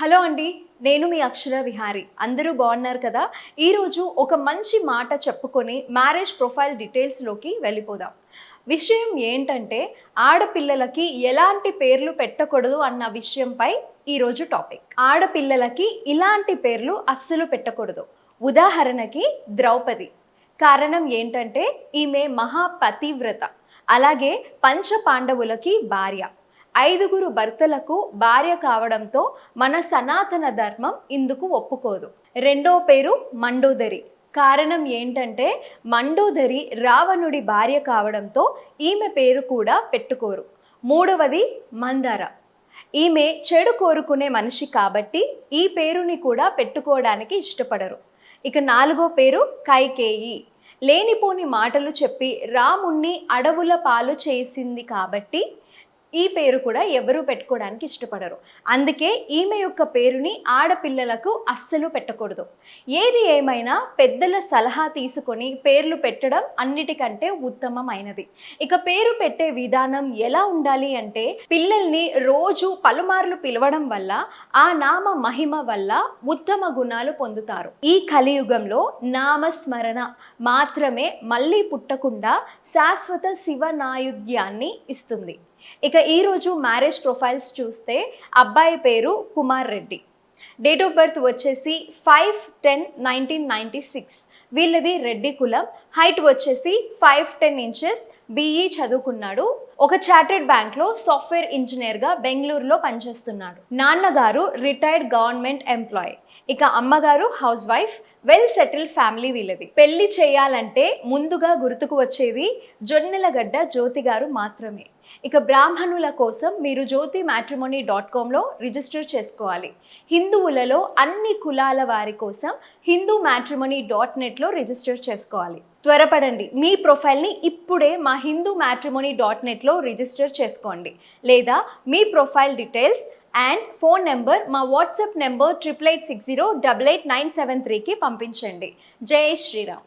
Hello అండి నేను మీ అక్షర విహారి. అందరూ బాగున్నారు కదా? ఈరోజు ఒక మంచి మాట చెప్పుకొని మ్యారేజ్ ప్రొఫైల్ డీటెయిల్స్లోకి వెళ్ళిపోదాం. విషయం ఏంటంటే ఆడపిల్లలకి ఎలాంటి పేర్లు పెట్టకూడదు అన్న విషయంపై ఈరోజు టాపిక్. ఆడపిల్లలకి ఇలాంటి పేర్లు అస్సలు పెట్టకూడదు. ఉదాహరణకి ద్రౌపది. కారణం ఏంటంటే ఈమె మహాపతివ్రత. అలాగే పంచ పాండవులకి భార్య. ఐదుగురు భర్తలకు భార్య కావడంతో మన సనాతన ధర్మం ఇందుకు ఒప్పుకోదు. రెండో పేరు మండోదరి. కారణం ఏంటంటే మండోదరి రావణుడి భార్య కావడంతో ఈమె పేరు కూడా పెట్టుకోరు. మూడవది మందార. ఈమె చెడు కోరుకునే మనిషి కాబట్టి ఈ పేరుని కూడా పెట్టుకోవడానికి ఇష్టపడరు. ఇక నాలుగో పేరు కైకేయి. లేనిపోని మాటలు చెప్పి రాముణ్ణి అడవుల పాలు చేసింది కాబట్టి ఈ పేరు కూడా ఎవరు పెట్టుకోవడానికి ఇష్టపడరు. అందుకే ఈమె యొక్క పేరుని ఆడపిల్లలకు అస్సలు పెట్టకూడదు. ఏది ఏమైనా పెద్దల సలహా తీసుకొని పేర్లు పెట్టడం అన్నిటికంటే ఉత్తమమైనది. ఇక పేరు పెట్టే విధానం ఎలా ఉండాలి అంటే పిల్లల్ని రోజు పలుమార్లు పిలవడం వల్ల ఆ నామ మహిమ వల్ల ఉత్తమ గుణాలు పొందుతారు. ఈ కలియుగంలో నామస్మరణ మాత్రమే మళ్ళీ పుట్టకుండా శాశ్వత శివనాయుధ్యాన్ని ఇస్తుంది. ఇక ఈరోజు మ్యారేజ్ ప్రొఫైల్స్ చూస్తే అబ్బాయి పేరు Kumar Reddy. Date of birth వచ్చేసి five ten nineteen ninety six వీళ్ళది రెడ్డి కులం. హైట్ వచ్చేసి ఫైవ్ టెన్ ఇంచెస్ బీఈ చదువుకున్నాడు. ఒక చార్టెడ్ బ్యాంక్లో సాఫ్ట్వేర్ ఇంజనీర్గా బెంగళూరులో పనిచేస్తున్నాడు. నాన్నగారు రిటైర్డ్ గవర్నమెంట్ ఎంప్లాయ్ ఇక అమ్మగారు housewife well settle family వీళ్ళది. పెళ్ళి చేయాలంటే ముందుగా గుర్తుకు వచ్చేది జొన్నెలగడ్డ జ్యోతి గారు మాత్రమే. ఇక బ్రాహ్మణుల కోసం మీరు జ్యోతి మ్యాట్రిమోనీ డాట్ కామ్లో రిజిస్టర్ చేసుకోవాలి. హిందువులలో అన్ని కులాల వారి కోసం హిందూ మ్యాట్రిమోనీ డాట్ నెట్లో రిజిస్టర్ చేసుకోవాలి. త్వరపడండి మీ ప్రొఫైల్ని ఇప్పుడే మా హిందూ మ్యాట్రిమోనీ డాట్ నెట్లో రిజిస్టర్ చేసుకోండి. లేదా మీ profile details and phone number మా WhatsApp number triple eight six zero double eight nine seven త్రీకి పంపించండి. జై శ్రీరామ్.